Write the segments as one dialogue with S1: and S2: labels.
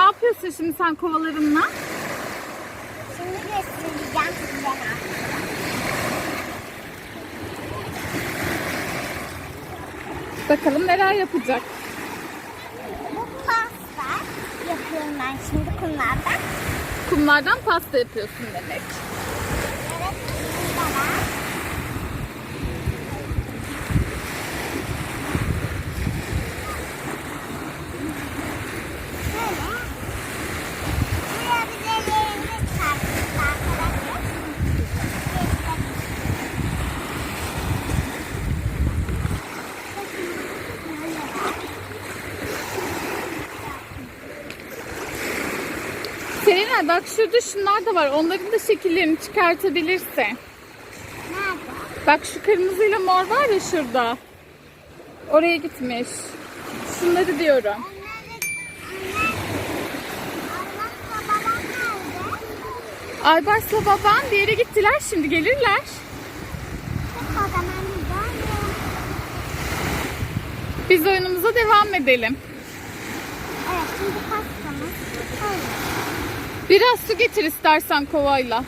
S1: yapıyorsun şimdi sen kovalarınla?
S2: Şimdi göstereceğim size ne.
S1: Bakalım neler yapacak.
S2: Bu pasta yapıyorum ben şimdi kumlardan.
S1: Kumlardan pasta yapıyorsun demek.
S2: Evet, burada var. Böyle. Buraya bir de yerimiz çarptık arkadaşlar.
S1: Selena bak şurada şunlar da var. Onların da şekillerini çıkartabilirsin.
S2: Nerede?
S1: Bak şu kırmızıyla mor var ya şurada. Oraya gitmiş. Şunları diyorum. Aybars'la baban bir yere gittiler şimdi gelirler. Biz oyunumuza devam edelim.
S2: Evet, şimdi pastamız böyle.
S1: Biraz su getir istersen kovayla.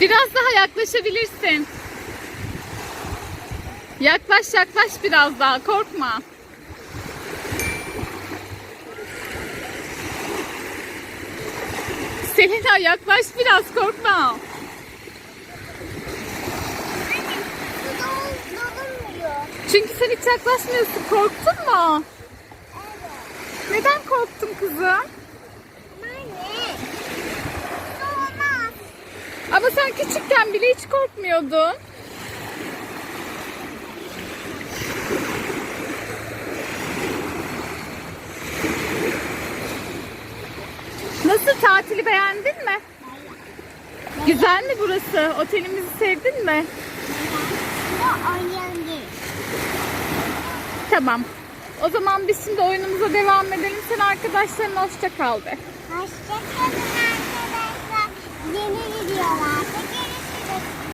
S1: Biraz daha yaklaşabilirsin. Yaklaş yaklaş biraz daha korkma. Selena yaklaş biraz korkma. Çünkü sen hiç yaklaşmıyorsun. Korktun mu?
S2: Evet.
S1: Neden korktun kızım?
S2: Anne. Olmaz.
S1: Ama sen küçükken bile hiç korkmuyordun. Nasıl tatili beğendin mi? Güzel mi burası? Otelimizi sevdin mi?
S2: Değil.
S1: Tamam. O zaman biz şimdi oyunumuza devam edelim. Sen arkadaşlarına hoşça kal de.
S2: Hoşçakalın arkadaşlar. Yeni videolarda görüşürüz.